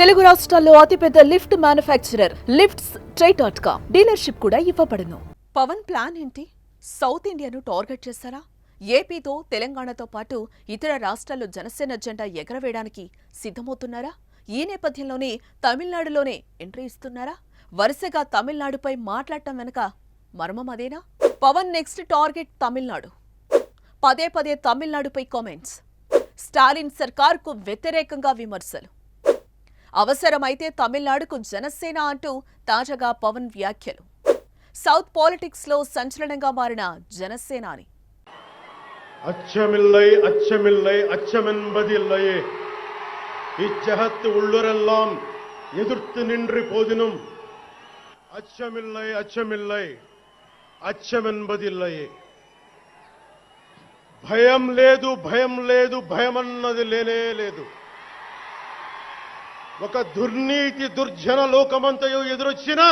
తెలుగు రాష్ట్రాల్లో అతిపెద్ద lift manufacturer lifts try dot com dealership కూడా ఇవ్వబడును. పవన్ ప్లాన్ ఏంటి? సౌత్ ఇండియాను టార్గెట్ చేస్తారా? ఏపీతో తెలంగాణతో పాటు ఇతర రాష్ట్రాల్లో జనసేన జెండా ఎగరవేయడానికి సిద్ధమవుతున్నారా? ఈ నేపథ్యంలోనే తమిళనాడులోనే ఎంట్రీ ఇస్తున్నారా? వరుసగా తమిళనాడుపై మాట్లాడటం వెనుక మర్మం అదేనా? Pawan next target Tamil Nadu. పదే పదే తమిళనాడుపై కామెంట్స్. స్టాలిన్ సర్కార్కు వ్యతిరేకంగా విమర్శలు. అవసరమైతే తమిళనాడుకు జనసేన అంటూ తాజాగా పవన్ వ్యాఖ్యలు సౌత్ పాలిటిక్స్ లో సంచలనంగా మారిన జనసేనాని அச்சமில்லை அச்சமில்லை அச்சமென்பதில்லையே இச்சகத்து உள்ளுரெல்லாம் எதிர்த்து நின்று போதினும் அச்சமில்லை அச்சமில்லை అచ్చమెన్బదిల్లయే భయం లేదు భయం లేదు భయం అన్నది లేనే లేదు ఒక దుర్నీతి దుర్జన లోకమంతయు ఎదురొచ్చిన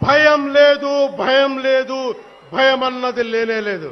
భయం లేదు భయం లేదు భయం అన్నది లేనే లేదు.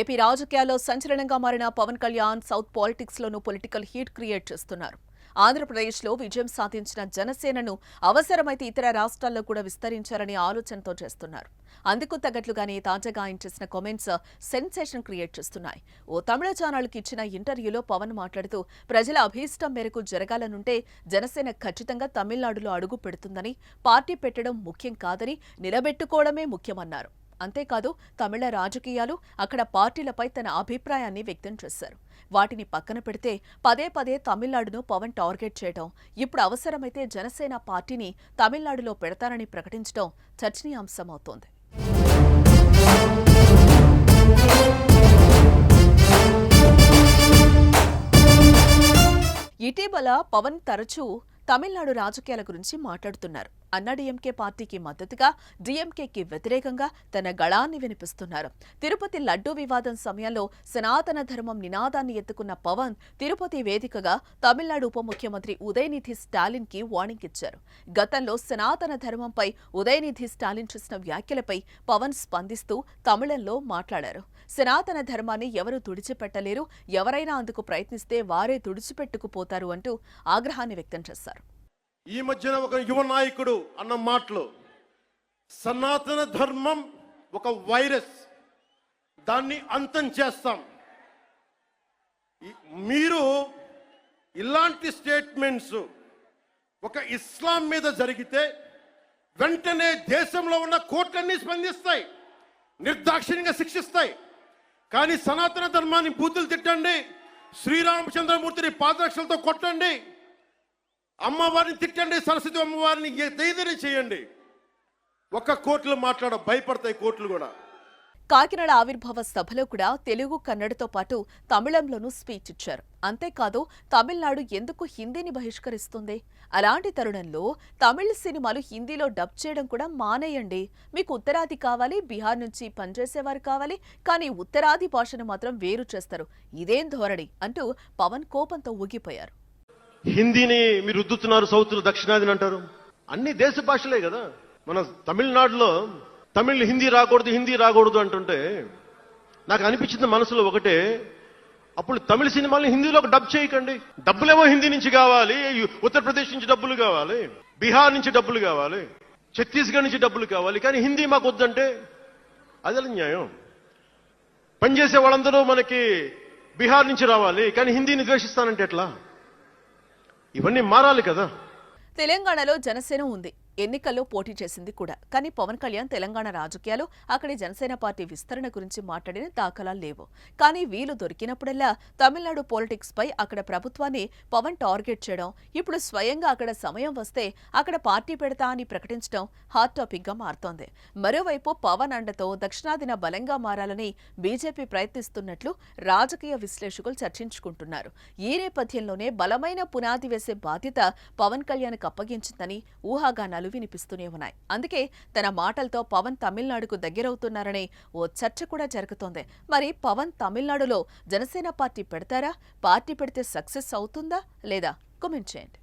ఏపీ రాజకీయాల్లో సంచలనంగా మారిన పవన్ కళ్యాణ్ సౌత్ పాలిటిక్స్ లోనూ పొలిటికల్ హీట్ క్రియేట్ చేస్తున్నారు. ఆంధ్రప్రదేశ్లో విజయం సాధించిన జనసేనను అవసరమైతే ఇతర రాష్ట్రాల్లో కూడా విస్తరించారనే ఆలోచనతో చేస్తున్నారు. అందుకు తగ్గట్లుగానే తాజాగా ఆయన చేసిన కామెంట్స్ సెన్సేషన్ క్రియేట్ చేస్తున్నాయి. ఓ తమిళ ఛానల్కి ఇచ్చిన ఇంటర్వ్యూలో పవన్ మాట్లాడుతూ ప్రజల అభీష్టం మేరకు జరగాలనుంటే జనసేన ఖచ్చితంగా తమిళనాడులో అడుగు పెడుతుందని పార్టీ పెట్టడం ముఖ్యం కాదని నిలబెట్టుకోవడమే ముఖ్యమన్నారు. అంతేకాదు తమిళ రాజకీయాలు అక్కడ పార్టీలపై తన అభిప్రాయాన్ని వ్యక్తం చేశారు. వాటిని పక్కన పెడితే పదే పదే తమిళనాడును పవన్ టార్గెట్ చేయడం ఇప్పుడు అవసరమైతే జనసేన పార్టీని తమిళనాడులో పెడతారని ప్రకటించడం చర్చనీయాంశమవుతోంది. ఇటీవల పవన్ తరచూ తమిళనాడు రాజకీయాల గురించి మాట్లాడుతున్నారు. అన్నాడీఎంకే పార్టీకి మద్దతుగా డీఎంకేకి వ్యతిరేకంగా తన గళాన్ని వినిపిస్తున్నారు. తిరుపతి లడ్డూ వివాదం సమయంలో సనాతన ధర్మం నినాదాన్ని ఎత్తుకున్న పవన్ తిరుపతి వేదికగా తమిళనాడు ఉప ముఖ్యమంత్రి ఉదయనిధి స్టాలిన్కి వార్నింగ్ ఇచ్చారు. గతంలో సనాతన ధర్మంపై ఉదయనిధి స్టాలిన్ చేసిన వ్యాఖ్యలపై పవన్ స్పందిస్తూ తమిళంలో మాట్లాడారు. సనాతన ధర్మాన్ని ఎవరు తుడిచిపెట్టలేరు ఎవరైనా అందుకు ప్రయత్నిస్తే వారే తుడిచిపెట్టుకుపోతారు అంటూ ఆగ్రహాన్ని వ్యక్తం చేశారు. ఈ మధ్యన ఒక యువ నాయకుడు అన్న మాటలు సనాతన ధర్మం ఒక వైరస్ దాన్ని అంతం చేస్తాం. మీరు ఇలాంటి స్టేట్మెంట్స్ ఒక ఇస్లాం మీద జరిగితే వెంటనే దేశంలో ఉన్న కోర్టులన్నీ స్పందిస్తాయి నిర్దాక్షిణ్యంగా శిక్షిస్తాయి. కానీ సనాతన ధర్మాన్ని బూతులు తిట్టండి శ్రీరామచంద్రమూర్తిని పాదరక్షలతో కొట్టండి అమ్మవారిని తిట్టండి సరస్వతి అమ్మవారిని ఏదైనా చేయండి ఒక్క కోట్లు మాట్లాడ భయపడతాయి కోట్లు కూడా కాకినాడ ఆవిర్భావ సభలో కూడా తెలుగు కన్నడతో పాటు తమిళంలోనూ స్పీచ్ ఇచ్చారు. అంతేకాదు తమిళనాడు ఎందుకు హిందీని బహిష్కరిస్తుంది? అలాంటి తరుణంలో తమిళ సినిమాలు హిందీలో డబ్ చేయడం కూడా మానేయండి. మీకు ఉత్తరాది కావాలి బీహార్ నుంచి పనిచేసేవారు కావాలి కానీ ఉత్తరాది భాషను మాత్రం వేరు చేస్తారు. ఇదేం ధోరణి? అంటూ పవన్ కోపంతో ఊగిపోయారు. హిందీని మీరు రుద్దుతున్నారు సౌత్ దక్షిణాదిని అంటారు. అన్ని దేశ భాషలే కదా. మన తమిళనాడులో తమిళ్ హిందీ రాకూడదు హిందీ రాకూడదు అంటుంటే నాకు అనిపించింది మనసులో ఒకటే అప్పుడు తమిళ సినిమాల్ని హిందీలో డబ్ చేయకండి. డబ్బులేమో హిందీ నుంచి కావాలి ఉత్తరప్రదేశ్ నుంచి డబ్బులు కావాలి బీహార్ నుంచి డబ్బులు కావాలి ఛత్తీస్గఢ్ నుంచి డబ్బులు కావాలి కానీ హిందీ మాకు వద్దంటే అదే న్యాయం? పనిచేసే వాళ్ళందరూ మనకి బీహార్ నుంచి రావాలి కానీ హిందీని ద్వేషిస్తానంటే ఎట్లా? ఇవన్నీ మారాలి కదా. తెలంగాణలో జనసేన ఉంది. ఎన్నికల్లో పోటీ చేసింది కూడా. కానీ పవన్ కళ్యాణ్ తెలంగాణ రాజకీయాలు అక్కడి జనసేన పార్టీ విస్తరణ గురించి మాట్లాడిన దాఖలాలు లేవు. కానీ వీలు దొరికినప్పుడల్లా తమిళనాడు పాలిటిక్స్ పై అక్కడ ప్రభుత్వాన్ని పవన్ టార్గెట్ చేయడం ఇప్పుడు స్వయంగా అక్కడ సమయం వస్తే అక్కడ పార్టీ పెడతా అని ప్రకటించడం హాట్ టాపిక్గా మారుతోంది. మరోవైపు పవన్ అండతో దక్షిణాదిన బలంగా మారాలని బీజేపీ ప్రయత్నిస్తున్నట్లు రాజకీయ విశ్లేషకులు చర్చించుకుంటున్నారు. ఈ నేపథ్యంలోనే బలమైన పునాది వేసే బాధ్యత పవన్ కళ్యాణ్కు అప్పగించిందని ఊహాగానాలు వినిపిస్తూనే ఉన్నాయి. అందుకే తన మాటలతో పవన్ తమిళనాడుకు దగ్గరవుతున్నారనే ఓ చర్చ కూడా జరుగుతోంది. మరి పవన్ తమిళనాడులో జనసేన పార్టీ పెడతారా? పార్టీ పెడితే సక్సెస్ అవుతుందా లేదా? కామెంట్ చేయండి.